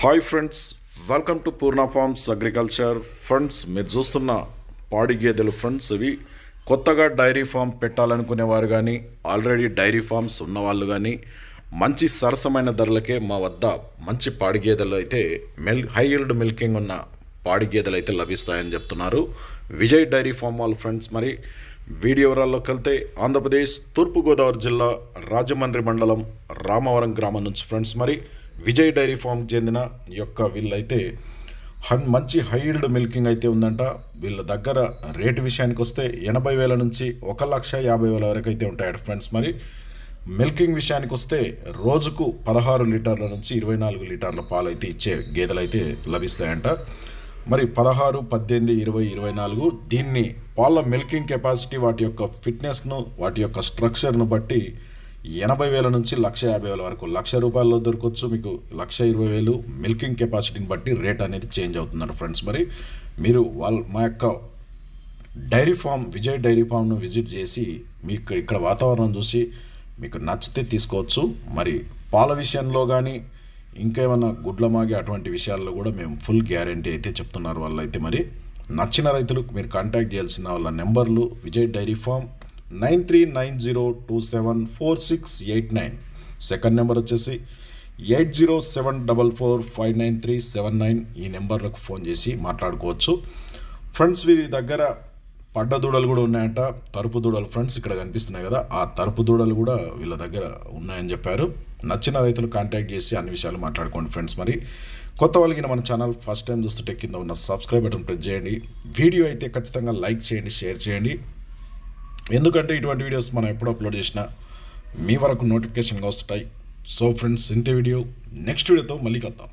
Hi friends welcome to Purna farms agriculture friends మీరు చూస్తున్న పాడి గేదెలు ఫ్రెండ్స్ ఇవి కొత్తగా డైరీ ఫామ్ పెట్టాలనుకునేవారు కానీ ఆల్రెడీ డైరీ ఫార్మ్స్ ఉన్నవాళ్ళు కానీ మంచి సరసమైన ధరలకే మా వద్ద మంచి పాడి గేదెలు అయితే మిల్ హై మిల్కింగ్ ఉన్న పాడి గేదెలు అయితే లభిస్తాయని చెప్తున్నారు. విజయ్ డైరీ ఫామ్ వాళ్ళ ఫ్రెండ్స్ మరి వీడియో వివరాల్లోకి వెళ్తే ఆంధ్రప్రదేశ్ తూర్పుగోదావరి జిల్లా రాజమండ్రి మండలం రామవరం గ్రామం నుంచి ఫ్రెండ్స్ మరి విజయ్ డైరీ ఫామ్కి చెందిన యొక్క వీళ్ళైతే హన్ మంచి హైల్డ్ మిల్కింగ్ అయితే ఉందంట. వీళ్ళ దగ్గర రేటు విషయానికి వస్తే ఎనభై వేల నుంచి ఒక లక్ష యాభై వేల వరకు అయితే ఉంటాయట ఫ్రెండ్స్. మరి మిల్కింగ్ విషయానికి వస్తే రోజుకు పదహారు లీటర్ల నుంచి ఇరవై నాలుగు లీటర్ల పాలు అయితే ఇచ్చే గేదెలు అయితే లభిస్తాయంట. మరి పదహారు పద్దెనిమిది ఇరవై ఇరవై నాలుగు దీన్ని పాల మిల్కింగ్ కెపాసిటీ వాటి యొక్క ఫిట్నెస్ను వాటి యొక్క స్ట్రక్చర్ను బట్టి ఎనభై వేల నుంచి లక్ష యాభై వేల వరకు లక్ష రూపాయల్లో దొరకవచ్చు మీకు లక్ష ఇరవై వేలు మిల్కింగ్ కెపాసిటీని బట్టి రేట్ అనేది చేంజ్ అవుతుందండి ఫ్రెండ్స్. మరి మీరు వాళ్ళ మా యొక్క డైరీ ఫామ్ విజయ్ డైరీ ఫామ్ను విజిట్ చేసి మీకు ఇక్కడ వాతావరణం చూసి మీకు నచ్చితే తీసుకోవచ్చు. మరి పాల విషయంలో కానీ ఇంకేమైనా గుడ్ల మాగి అటువంటి విషయాల్లో కూడా మేము ఫుల్ గ్యారంటీ అయితే చెప్తున్నారు వాళ్ళైతే. మరి నచ్చిన రైతులకు మీరు కాంటాక్ట్ చేయాల్సిన వాళ్ళ నెంబర్లు Vijay dairy farm nine three nine zero two seven four six eight nine. Second number వచ్చేసి eight zero seven double four five nine three seven nine ఈ నెంబర్లకు ఫోన్ చేసి మాట్లాడుకోవచ్చు. ఫ్రెండ్స్ వీరి దగ్గర పడ్డ దూడలు కూడా ఉన్నాయంట. తరుపు దూడలు ఫ్రెండ్స్ ఇక్కడ కనిపిస్తున్నాయి కదా. ఆ తరుపు దూడలు కూడా వీళ్ళ దగ్గర ఉన్నాయని చెప్పారు. నచ్చిన రైతులు కాంటాక్ట్ చేసి అన్ని విషయాలు మాట్లాడుకోండి ఫ్రెండ్స్ మరి. కొత్త వాళ్ళకి మన ఛానల్ ఫస్ట్ టైం చూస్తుంటే కింద ఉన్న సబ్స్క్రైబ్ బటన్ ప్రెస్ చేయండి. వీడియో అయితే ఖచ్చితంగా లైక్ చేయండి షేర్ చేయండి. ఎందుకంటే ఇటువంటి వీడియోస్ మనం ఎప్పుడు అప్లోడ్ చేసినా మీ వరకు నోటిఫికేషన్గా వస్తాయి సో ఫ్రెండ్స్ ఇంతే వీడియో నెక్స్ట్ వీడియోతో మళ్ళీ కలుద్దాం.